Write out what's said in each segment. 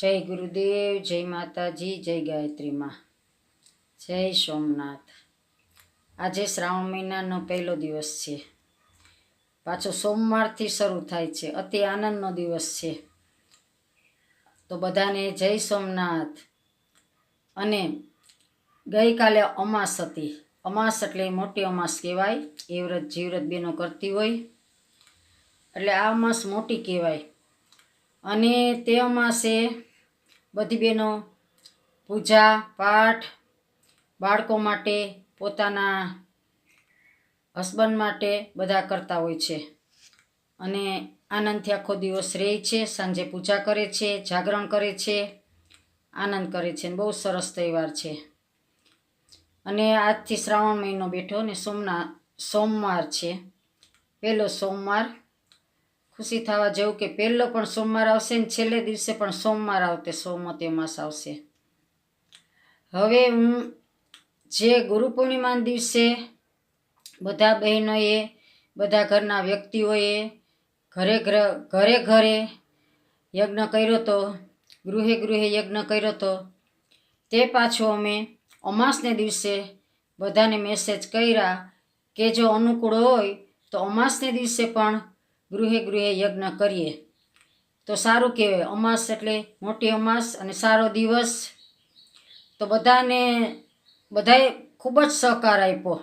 જય ગુરુદેવ, જય માતાજી, જય ગાયત્રી માં જય સોમનાથ. આજે શ્રાવણ મહિનાનો પહેલો દિવસ છે. પાછો સોમવારથી શરૂ થાય છે. અતિ આનંદનો દિવસ છે. તો બધાને જય સોમનાથ. અને ગઈકાલે અમાસ હતી. અમાસ એટલે મોટી અમાસ કહેવાય. એ વ્રત જીવ્રત બેનો કરતી હોય. એટલે આ અમાસ મોટી કહેવાય. અને તે અમાસે બધી બહેનો પૂજા પાઠ બાળકો માટે પોતાના હસબન્ડ માટે બધા કરતા હોય છે. અને આનંદથી આખો દિવસ રહે છે, સાંજે પૂજા કરે છે, જાગરણ કરે છે, આનંદ કરે છે બહુ સરસ તહેવાર છે. અને આજથી શ્રાવણ મહિનો બેઠો ને સોમના, સોમવાર છે. પહેલો સોમવાર ખુશી થવા જેવું કે પહેલો પણ સોમવાર આવશે ને છેલ્લે દિવસે પણ સોમવાર આવતે સોમતે માસ આવશે. હવે હું જે ગુરુ પૂર્ણિમાના દિવસે બધા બહેનોએ, બધા ઘરના વ્યક્તિઓએ ઘરે ઘરે ઘરે ઘરે યજ્ઞ કર્યો તો, ગૃહે ગૃહે યજ્ઞ કર્યો હતો તે પાછો અમે અમાસને દિવસે બધાને મેસેજ કર્યા કે જો અનુકૂળ હોય તો અમાસને દિવસે પણ ગૃહે ગૃહે યજ્ઞ કરીએ. તો સારું કહેવાય, અમાસ એટલે મોટી અમાસ અને સારો દિવસ. તો બધાને, બધાએ ખૂબ જ સહકાર આપ્યો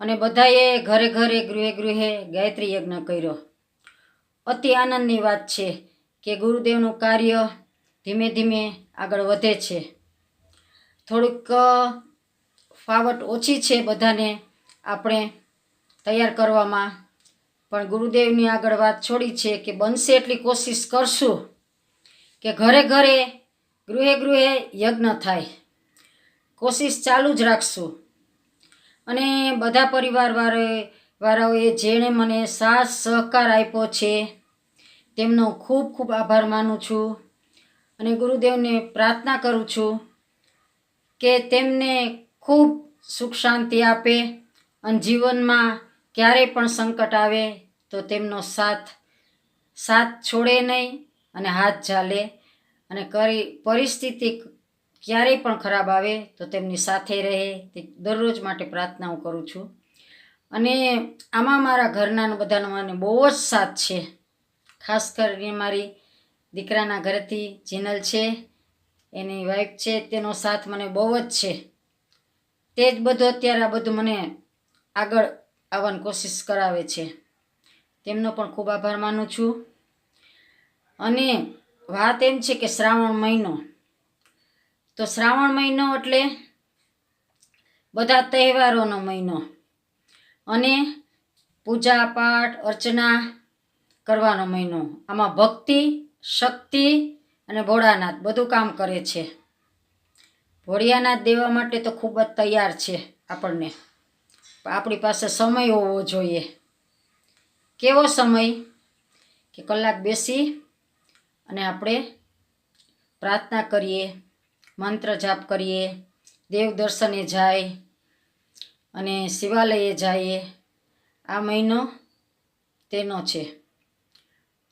અને બધાએ ઘરે ઘરે ગૃહે ગૃહે ગાયત્રી યજ્ઞ કર્યો. અતિ આનંદની વાત છે કે ગુરુદેવનું કાર્ય ધીમે ધીમે આગળ વધે છે. થોડીક ફાવટ ઓછી છે બધાને આપણે તૈયાર કરવામાં પણ ગુરુદેવની આગળ વાત છોડી છે કે બનશે એટલી કોશિશ કરશું કે ઘરે ઘરે, ગૃહે ગૃહે યજ્ઞ થાય. કોશિશ ચાલુ જ રાખશું. અને બધા પરિવાર વાળાઓએ જેણે મને સાથ સહકાર આપ્યો છે, તેમનો ખૂબ ખૂબ આભાર માનું છું અને ગુરુદેવને પ્રાર્થના કરું છું કે તેમને ખૂબ સુખ શાંતિ આપે અને જીવનમાં ક્યારેય પણ સંકટ આવે તો તેમનો સાથ સાથ છોડે નહીં અને હાથ ઝાલે અને કરી, પરિસ્થિતિ ક્યારેય પણ ખરાબ આવે તો તેમની સાથે રહે. તે દરરોજ માટે પ્રાર્થના હું કરું છું. અને આમાં મારા ઘરના બધાનો મને બહુ જ સાથ છે. ખાસ કરીને મારી દીકરાના ઘરેથી જીનલ છે, એની વાઈફ છે, તેનો સાથ મને બહુ જ છે. તે જ બધું અત્યારે આ બધું મને આગળ આવવાની કોશિશ કરાવે છે. તેમનો પણ ખૂબ આભાર માનું છું. અને વાત એમ છે કે શ્રાવણ મહિનો. તો શ્રાવણ મહિનો એટલે બધા તહેવારોનો મહિનો. અને પૂજા પાઠ, અર્ચના કરવાનો મહિનો. આમાં ભક્તિ, શક્તિ અને ભોળાનાથ બધું કામ કરે છે. ભોળિયાનાથ દેવા માટે તો ખૂબ જ તૈયાર છે આપણને. આપણી પાસે સમય હોવો જોઈએ. કેવો સમય? કે કલાક બેસી અને આપણે પ્રાર્થના કરીએ, મંત્ર જાપ કરીએ, દેવ દર્શને જાય અને શિવાલયે જઈએ. આ મહિનો તેનો છે.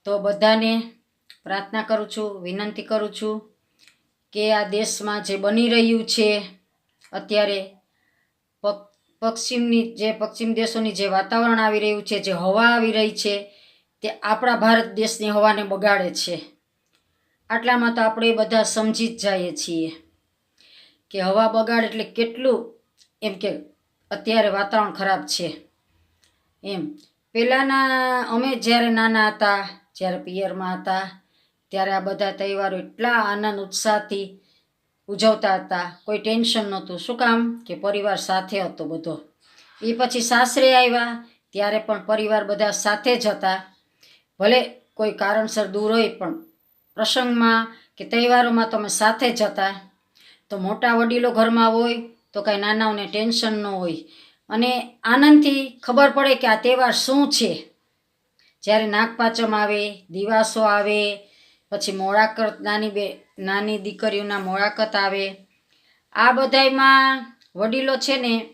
તો બધાને પ્રાર્થના કરું છું, વિનંતી કરું છું કે આ દેશમાં જે બની રહ્યું છે, અત્યારે પશ્ચિમની જે પશ્ચિમ દેશોની જે વાતાવરણ આવી રહ્યું છે, જે હવા આવી રહી છે, તે આપણા ભારત દેશની હવાને બગાડે છે. આટલામાં તો આપણે બધા સમજી જ જઈએ છીએ કે હવા બગાડ એટલે કેટલું, એમ કે અત્યારે વાતાવરણ ખરાબ છે. એમ. પહેલાંના અમે જ્યારે નાના હતા, જ્યારે પિયરમાં હતા, ત્યારે આ બધા તહેવારો એટલા આનંદ, ઉત્સાહથી ઉજવતા હતા. કોઈ ટેન્શન નહોતું. શું કામ? કે પરિવાર સાથે હતો બધો. એ પછી સાસરે આવ્યા. ત્યારે પણ પરિવાર બધા સાથે જ હતા. ભલે કોઈ કારણસર દૂર હોય, પણ પ્રસંગમાં કે તહેવારોમાં તમે સાથે જ હતા. તો મોટા વડીલો ઘરમાં હોય, તો કાંઈ નાનાઓને ટેન્શન ન હોય. અને આનંદથી ખબર પડે કે આ તહેવાર શું છે. જ્યારે નાગપાંચમ આવે, દિવાસો આવે પછી મોળાકત નાની બે, નાની દીકરીઓના મોળાકત આવે. આ બધાયમાં વડીલો છે ને,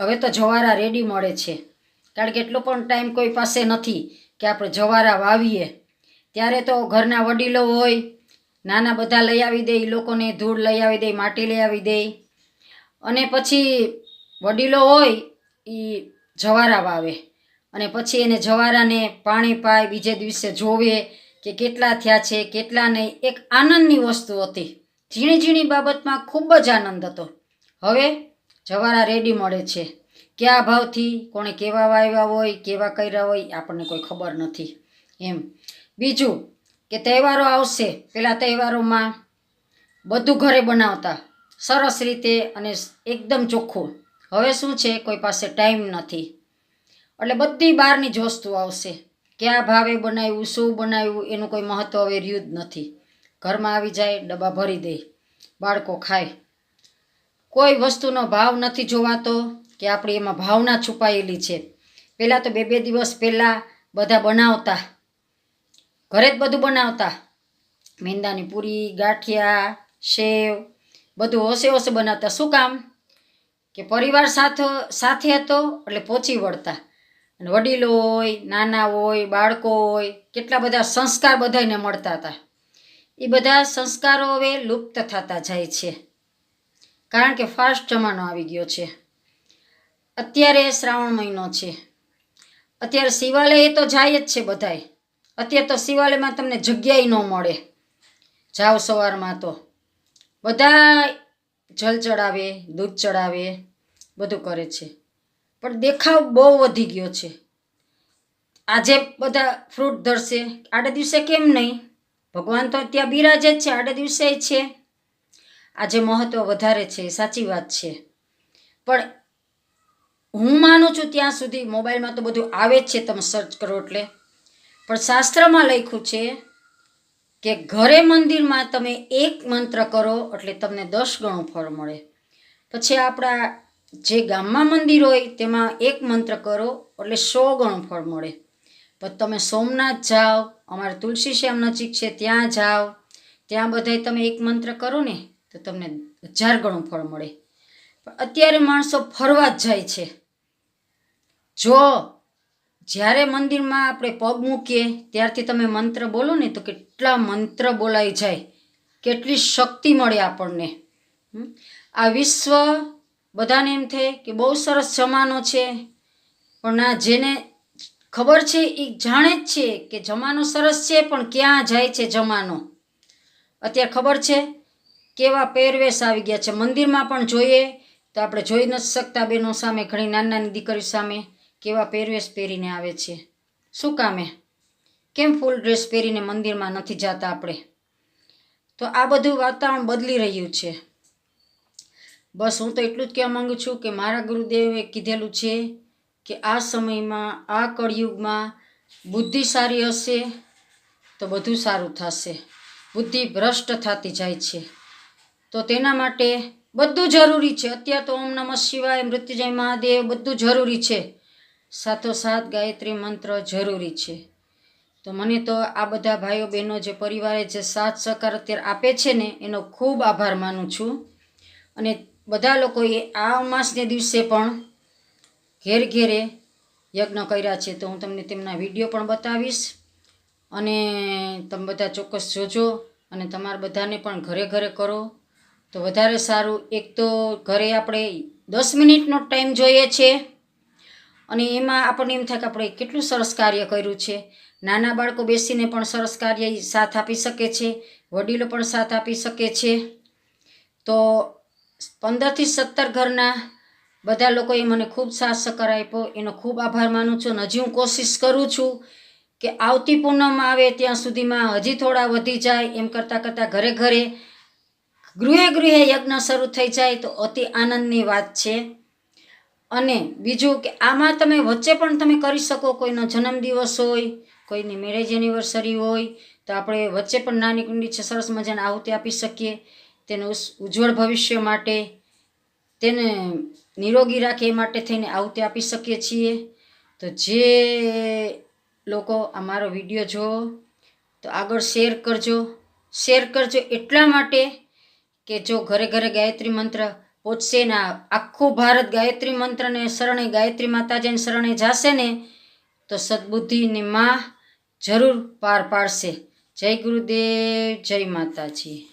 હવે તો જવારા રેડી મળે છે. કારણ કે એટલો પણ ટાઈમ કોઈ પાસે નથી કે આપણે જવારા વાવીએ. ત્યારે તો ઘરના વડીલો હોય, નાના બધા લઈ આવી દે એ લોકોને ધૂળ લઈ આવી દે, માટી લઈ આવી દે. અને પછી વડીલો હોય એ જવારા વાવે. અને પછી એને જવારાને પાણી પાય, બીજે દિવસે જોવે કે કેટલા થયા છે, કેટલા નહીં, એક આનંદની વસ્તુ હતી. ઝીણી ઝીણી બાબતમાં ખૂબ જ આનંદ હતો. હવે જવારા રેડી મળે છે. કયા ભાવથી, કોણે કેવા વાવ્યા હોય, કેવા કર્યા હોય આપણને કોઈ ખબર નથી. એમ. બીજું કે તહેવારો આવશે. પેલા તહેવારોમાં બધું ઘરે બનાવતા. સરસ રીતે અને એકદમ ચોખ્ખું. હવે શું છે? કોઈ પાસે ટાઈમ નથી. એટલે બધી બહારની જ વસ્તુ આવશે. કયા ભાવે બનાવ્યું, શું બનાવ્યું, એનું કોઈ મહત્વ હવે રહ્યું જ નથી. ઘરમાં આવી જાય, ડબ્બા ભરી દે, બાળકો ખાય. કોઈ વસ્તુનો ભાવ નથી જોવાતો કે આપણી એમાં ભાવના છુપાયેલી છે. પહેલાં તો બે બે દિવસ પહેલાં બધા બનાવતા. ઘરે જ બધું બનાવતા. મેંદાની પૂરી, ગાંઠિયા, સેવ, બધું હોશે હોશે બનાવતા. શું કામ? કે પરિવાર સાથે સાથે હતો એટલે પહોંચી વળતા. અને વડીલો હોય, નાના હોય, બાળકો હોય, કેટલા બધા સંસ્કાર બધાને મળતા હતા. એ બધા સંસ્કારો હવે લુપ્ત થતા જાય છે. કારણ કે ફાસ્ટ જમાનો આવી ગયો છે. અત્યારે શ્રાવણ મહિનો છે. અત્યારે શિવાલય તો જાય જ છે બધાય. અત્યારે તો શિવાલયમાં તમને જગ્યાએ ન મળે. જાઓ સવારમાં તો. બધા જલ ચડાવે, દૂધ ચડાવે, બધું કરે છે. પણ દેખાવ બહુ વધી ગયો છે. આજે બધા ફ્રૂટ ધરશે. આડે દિવસે કેમ નહીં? ભગવાન તો ત્યાં બિરાજે જ છે, આડે દિવસે છે. આજે મહત્વ વધારે છે, સાચી વાત છે. પણ હું માનું છું ત્યાં સુધી મોબાઈલમાં તો બધું આવે જ છે, તમે સર્ચ કરો એટલે. પણ શાસ્ત્રમાં લખ્યું છે કે ઘરે મંદિરમાં તમે એક મંત્ર કરો એટલે તમને દસ ગણું ફળ મળે. પછી આપણા જે ગામમાં મંદિર હોય, તેમાં એક મંત્ર કરો, એટલે સો ગણું ફળ મળે. પણ તમે સોમનાથ જાઓ, અમારે તુલસી શ્યામ નજીક છે, ત્યાં જાઓ. ત્યાં બધાય તમે એક મંત્ર કરો ને, તો તમને હજાર ગણું ફળ મળે. અત્યારે માણસો ફરવા જ જાય છે. જો, જ્યારે મંદિરમાં આપણે પગ મૂકીએ, ત્યારથી તમે મંત્ર બોલો ને, તો કેટલા મંત્ર બોલાઈ જાય. કેટલી શક્તિ મળે આપણને. આ વિશ્વ બધાને એમ થાય કે બહુ સરસ જમાનો છે. પણ ના જેને ખબર છે એ જાણે જ છે કે જમાનો સરસ છે પણ ક્યાં જાય છે જમાનો. અત્યારે ખબર છે કેવા પહેરવેશ આવી ગયા છે. મંદિરમાં પણ જોઈએ તો આપણે જોઈ નથી શકતા બહેનો સામે ઘણી નાની નાની દીકરીઓ સામે કેવા પહેરવેશ પહેરીને આવે છે. શું કામે? કેમ ફૂલ ડ્રેસ પહેરીને મંદિરમાં નથી જતા આપણે? તો આ બધું વાતાવરણ બદલી રહ્યું છે. બસ હું તો એટલું જ કહેવા માંગુ છું કે મારા ગુરુદેવે કીધેલું છે કે આ સમયમાં, આ કળિયુગમાં બુદ્ધિ સારી હશે તો બધું સારું થશે. બુદ્ધિ ભ્રષ્ટ થતી જાય છે. તો તેના માટે બધું જરૂરી છે. અત્યારે તો ઓમ નમઃ શિવાય, મૃત્યુજય મહાદેવ, બધું જરૂરી છે. સાથોસાથ ગાયત્રી મંત્ર જરૂરી છે. તો મને તો આ બધા ભાઈઓ બહેનો જે પરિવારે જે સાથ સહકાર અત્યારે આપે છે ને, એનો ખૂબ આભાર માનું છું. અને બધા લોકોએ આ અમાસને દિવસે પણ ઘેર ઘેરે યજ્ઞ કર્યા છે. તો હું તમને તેમના વીડિયો પણ બતાવીશ અને તમે બધા ચોક્કસ જોજો અને તમારા બધાને પણ ઘરે ઘરે કરો. તો વધારે સારું, એક તો ઘરે આપણે દસ મિનિટનો ટાઈમ જોઈએ છે અને એમાં આપણને એમ થાય કે આપણે કેટલું સરસ કાર્ય કર્યું છે. નાના બાળકો બેસીને પણ સરસ કાર્ય સાથ આપી શકે છે, વડીલો પણ સાથ આપી શકે છે. તો પંદરથી સત્તર ઘરના બધા લોકોએ મને ખૂબ સાથ સહકાર આપ્યો. એનો ખૂબ આભાર માનું છું અને હજી હું કોશિશ કરું છું કે આવતી પૂનમ આવે ત્યાં સુધીમાં હજી થોડા વધી જાય. એમ કરતાં કરતાં ઘરે ઘરે ગૃહે ગૃહે યજ્ઞ શરૂ થઈ જાય તો અતિ આનંદની વાત છે. અને બીજું કે આમાં તમે વચ્ચે પણ તમે કરી શકો. કોઈનો જન્મદિવસ હોય, કોઈની મેરેજ એનિવર્સરી હોય, તો આપણે વચ્ચે પણ નાની કુંડી છે, સરસ મજાને આહુતિ આપી શકીએ. તેનું ઉજ્જવળ ભવિષ્ય માટે, તેને નિરોગી રાખે એ માટે થઈને આવતી આપી શકીએ છીએ. તો જે લોકો આ મારો વીડિયો જુઓ, તો આગળ શેર કરજો. શેર કરજો એટલા માટે કે જો ઘરે ઘરે ગાયત્રી મંત્ર પહોંચશે ને આખું ભારત ગાયત્રી મંત્રને શરણે, ગાયત્રી માતાજીને શરણે જાશે ને, તો સદબુદ્ધિની માં જરૂર પાર પાડશે. જય ગુરુદેવ, જય માતાજી.